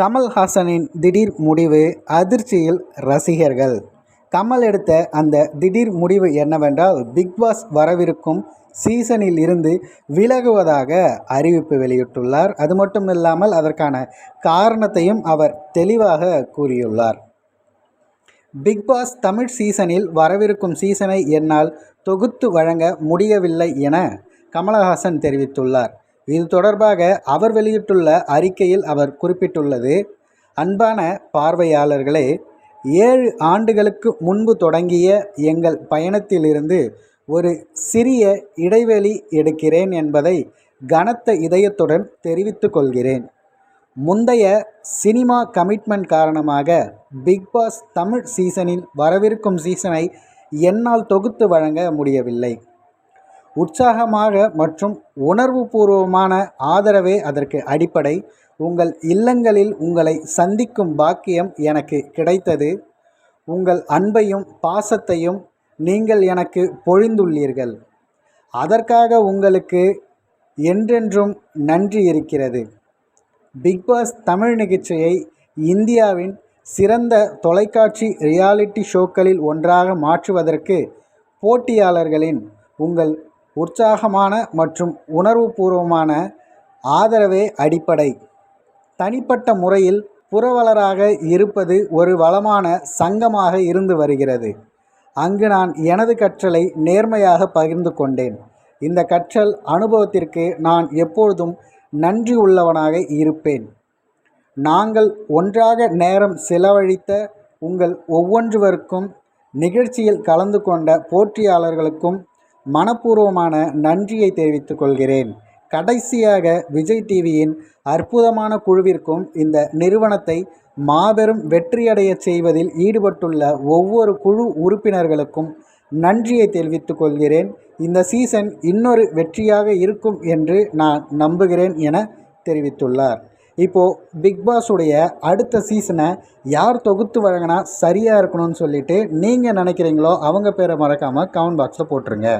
கமல்ஹாசனின் திடீர் முடிவு அதிர்ச்சியில் ரசிகர்கள். கமல் எடுத்த அந்த திடீர் முடிவு என்னவென்றால் பிக்பாஸ் வரவிருக்கும் சீசனில் இருந்து விலகுவதாக அறிவிப்பு வெளியிட்டுள்ளார். அது மட்டும் இல்லாமல் அதற்கான காரணத்தையும் அவர் தெளிவாக கூறியுள்ளார். பிக்பாஸ் தமிழ் சீசனில் வரவிருக்கும் சீசனை என்னால் தொகுத்து வழங்க முடியவில்லை என கமலஹாசன் தெரிவித்துள்ளார். இது தொடர்பாக அவர் வெளியிட்டுள்ள அறிக்கையில் அவர் குறிப்பிட்டுள்ளது அன்பான பார்வையாளர்களே ஏழு ஆண்டுகளுக்கு முன்பு தொடங்கிய எங்கள் பயணத்திலிருந்து ஒரு சிறிய இடைவெளி எடுக்கிறேன் என்பதை கனத்த இதயத்துடன் தெரிவித்து கொள்கிறேன். முந்தைய சினிமா கமிட்மெண்ட் காரணமாக பிக்பாஸ் தமிழ் சீசனில் வரவிருக்கும் சீசனை என்னால் தொகுத்து வழங்க முடியவில்லை. உற்சாகமாக மற்றும் உணர்வுபூர்வமான ஆதரவே அதற்கு அடிப்படை. உங்கள் இல்லங்களில் உங்களை சந்திக்கும் பாக்கியம் எனக்கு கிடைத்தது. உங்கள் அன்பையும் பாசத்தையும் நீங்கள் எனக்கு பொழிந்துள்ளீர்கள். அதற்காக உங்களுக்கு என்றென்றும் நன்றி இருக்கிறது. பிக்பாஸ் தமிழ் நிகழ்ச்சியை இந்தியாவின் சிறந்த தொலைக்காட்சி ரியாலிட்டி ஷோக்களில் ஒன்றாக மாற்றுவதற்கு போட்டியாளர்களின் உங்கள் உற்சாகமான மற்றும் உணர்வுபூர்வமான ஆதரவே அடிப்படை. தனிப்பட்ட முறையில் புரவலராக இருப்பது ஒரு வளமான சங்கமாக இருந்து வருகிறது. அங்கு நான் எனது கற்றலை நேர்மையாக பகிர்ந்து கொண்டேன். இந்த கற்றல் அனுபவத்திற்கு நான் எப்பொழுதும் நன்றி உள்ளவனாக இருப்பேன். நாங்கள் ஒன்றாக நேரம் செலவழித்த உங்கள் ஒவ்வொன்றுவருக்கும் நிகழ்ச்சியில் கலந்து கொண்ட போட்டியாளர்களுக்கும் மனப்பூர்வமான நன்றியை தெரிவித்துக் கொள்கிறேன். கடைசியாக விஜய் டிவியின் அற்புதமான குழுவிற்கும் இந்த நிறுவனத்தை மாபெரும் வெற்றியடையச் செய்வதில் ஈடுபட்டுள்ள ஒவ்வொரு குழு உறுப்பினர்களுக்கும் நன்றியை தெரிவித்துக் கொள்கிறேன். இந்த சீசன் இன்னொரு வெற்றியாக இருக்கும் என்று நான் நம்புகிறேன் என தெரிவித்துள்ளார். இப்போது பிக் பாஸுடைய அடுத்த சீசனை யார் தொகுத்து வழங்கினா சரியாக இருக்கணும்னு சொல்லிட்டு நீங்கள் நினைக்கிறீங்களோ அவங்க பேரை மறக்காமல் கமெண்ட் பாக்ஸில் போட்டுருங்க.